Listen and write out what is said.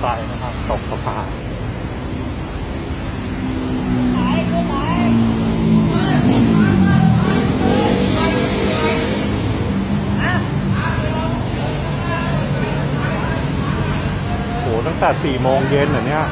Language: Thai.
ไซค์นะครับ ตกสะพานโหตั้งแต่สี่โมงเย็นเหรอเนี่ย